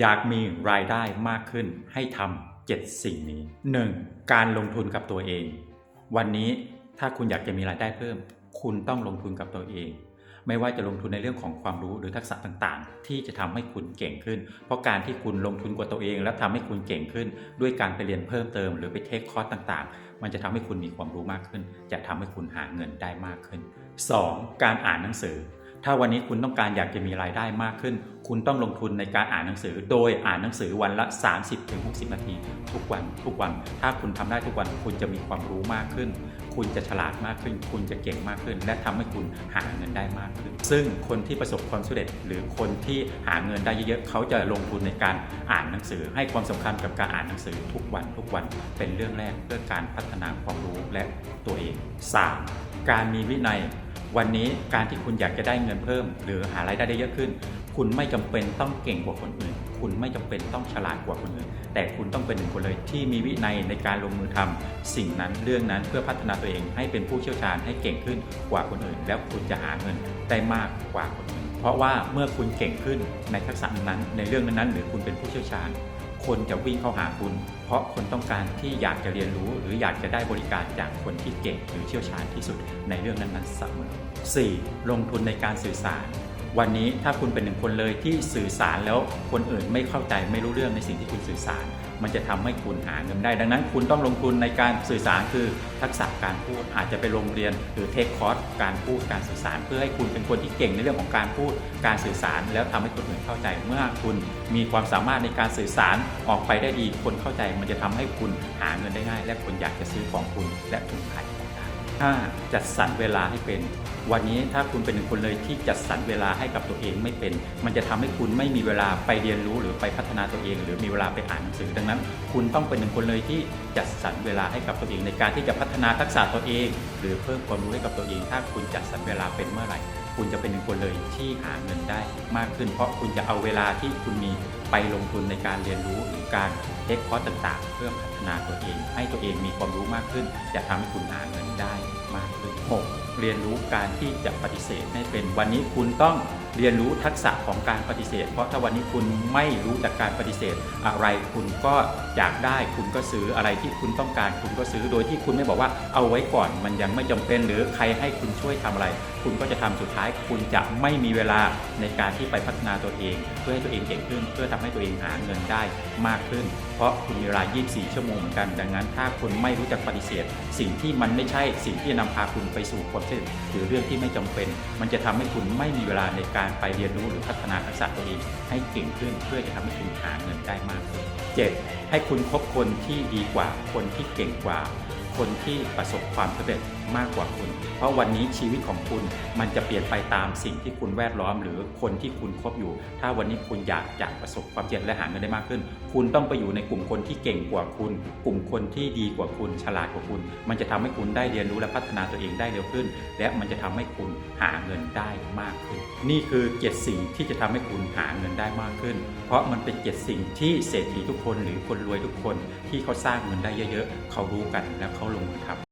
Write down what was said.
อยากมีรายได้มากขึ้นให้ทำเจ็ดสิ่งนี้ 1. การลงทุนกับตัวเอง วันนี้ถ้าคุณอยากจะมีรายได้เพิ่ม คุณต้องลงทุนกับตัวเอง ไม่ว่าจะลงทุนในเรื่องของความรู้หรือทักษะต่างๆ ที่จะทำให้คุณเก่งขึ้น เพราะการที่คุณลงทุนกับตัวเอง แล้วทำให้คุณเก่งขึ้น ด้วยการไปเรียนเพิ่มเติม หรือไปเทคคอร์สต่างๆ มันจะทำให้คุณมีความรู้มากขึ้น จะทำให้คุณหาเงินได้มากขึ้น 2. การอ่านหนังสือถ้าวันนี้คุณต้องการอยากจะมีรายได้มากขึ้นคุณต้องลงทุนในการอ่านหนังสือ โดยอ่านหนังสือวันละ 30-60 นาที ทุกวันทุกวัน ถ้าคุณทำได้ทุกวันคุณจะมีความรู้มากขึ้น คุณจะฉลาดมากขึ้น คุณจะเก่งมากขึ้น และทำให้คุณหาเงินได้มากขึ้น ซึ่งคนที่ประสบความสำเร็จ หรือคนที่หาเงินได้เยอะๆเขาจะลงทุนในการอ่านหนังสือ ให้ความสำคัญกับการอ่านหนังสือทุกวันทุกวันเป็นเรื่องแรกเพื่อการพัฒนาความรู้และตัวเอง 3. การมีวินัย วันนี้การที่คุณอยากจะได้เงินเพิ่ม หรือหารายได้ได้เยอะขึ้น คุณไม่จำเป็นต้องเก่งกว่าคนอื่น คุณไม่จำเป็นต้องฉลาดกว่าคนอื่น แต่คุณต้องเป็นหนึ่งคนเลยที่มีวินัยในการลงมือทำสิ่งนั้นเรื่องนั้นเพื่อพัฒนาตัวเองให้เป็นผู้เชี่ยวชาญให้เก่งขึ้นกว่าคนอื่น แล้วคุณจะหาเงินได้มากกว่าคนอื่น เพราะว่าเมื่อคุณเก่งขึ้นในทักษะนั้นในเรื่องนั้นๆหรือคุณเป็นผู้เชี่ยวชาญ คนจะวิ่งเข้าหาคุณ เพราะคนต้องการที่อยากจะเรียนรู้ หรืออยากจะได้บริการจากคนที่เก่งหรือเชี่ยวชาญที่สุดในเรื่องนั้นๆเสมอ 4. ลงทุนในการสื่อสาร วันนี้ถ้าคุณเป็นหนึ่งคนเลยที่สื่อสารแล้วคนอื่นไม่เข้าใจไม่รู้เรื่องในสิ่งที่คุณสื่อสาร มันจะทำให้คุณหาเงินได้ ดังนั้นคุณต้องลงทุนในการสื่อสารคือทักษะการพูดอาจจะไปโรงเรียนหรือเทคคอร์สการพูดการสื่อสาร เพื่อให้คุณเป็นคนที่เก่งในเรื่องของการพูดการสื่อสาร แล้วทำให้คนอื่นเข้าใจ เมื่อคุณมีความสามารถในการสื่อสารออกไปได้ดีคนเข้าใจ มันจะทำให้คุณหาเงินได้ง่าย และคนอยากจะซื้อของคุณและถูกขายของ ได้ 5. จัดสรรเวลาให้เป็น วันนี้ถ้าคุณเป็นหนึ่งคนเลยที่จัดสรรเวลาให้กับตัวเองไม่เป็น มันจะทำให้คุณไม่มีเวลาไปเรียนรู้หรือไปพัฒนาตัวเอง หรือมีเวลาไปอ่านหนังสือดังนั้น คุณต้องเป็นหนึ่งคนเลยที่จัดสรรเวลาให้กับตัวเอง ในการที่จะพัฒนาทักษะตัวเอง หรือเพิ่มความรู้ให้กับตัวเอง ถ้าคุณจัดสรรเวลาเป็นเมื่อไหร่ คุณจะเป็นหนึ่งคนเลยที่หาเงินได้มากขึ้น เพราะคุณจะเอาเวลาที่คุณมี ไปลงทุนในการเรียนรู้หรือการเทคคอร์สต่างๆ เพื่อพัฒนาตัวเอง ให้ตัวเองมีความรู้มากขึ้น จะทำให้คุณหาเงินได้มากขึ้น 6. เรียนรู้การที่จะปฏิเสธให้เป็นวันนี้คุณต้องเรียนรู้ทักษะของการปฏิเสธ เพราะถ้าวันนี้คุณไม่รู้จากการปฏิเสธ อะไรคุณก็อยากได้คุณก็ซื้ออะไรที่คุณต้องการคุณก็ซื้อโดยที่คุณไม่บอกว่าเอาไว้ก่อนมันยังไม่จำเป็นหรือใครให้คุณช่วยทำอะไร คุณก็จะทำสุดท้าย คุณจะไม่มีเวลาในการที่ไปพัฒนาตัวเอง เพื่อให้ตัวเองเก่งขึ้น เพื่อทำให้ตัวเองหาเงินได้มากขึ้น เพราะคุณมีเวลา 24 ชั่วโมงเหมือนกัน ดังนั้น ถ้าคุณไม่รู้จักปฏิเสธ สิ่งที่มันไม่ใช่สิ่งที่จะนำพาคุณไปสู่ความสำเร็จหรือเรื่องที่ไม่จำเป็น มันจะทำให้คุณไม่มีเวลาในการไปเรียนรู้หรือพัฒนาทักษะตัวเองให้เก่งขึ้นเพื่อจะทำให้คุณหาเงินได้มากขึ้น 7. ให้คุณคบคนที่ดีกว่าคนที่เก่งกว่า คนที่ประสบความสำเร็จมากกว่าคุณ เพราะวันนี้ชีวิตของคุณมันจะเปลี่ยนไปตามสิ่งที่คุณแวดล้อม หรือคนที่คุณคบอยู่ ถ้าวันนี้คุณอยากจะประสบความสำเร็จและหาเงินได้มากขึ้น คุณต้องไปอยู่ในกลุ่มคนที่เก่งกว่าคุณ กลุ่มคนที่ดีกว่าคุณฉลาดกว่าคุณ มันจะทำให้คุณได้เรียนรู้และพัฒนาตัวเองได้เร็วขึ้น และมันจะทำให้คุณหาเงินได้มากขึ้น นี่คือเจ็ดสิ่งที่จะทำให้คุณหาเงินได้มากขึ้น เพราะมันเป็นเจ็ดสิ่งที่เศรษฐีทุกคน หรือคนรวยทุกคนที่เขาสร้างเงินได้เยอะๆ เขารู้กันแล้วเขาลงมือทำ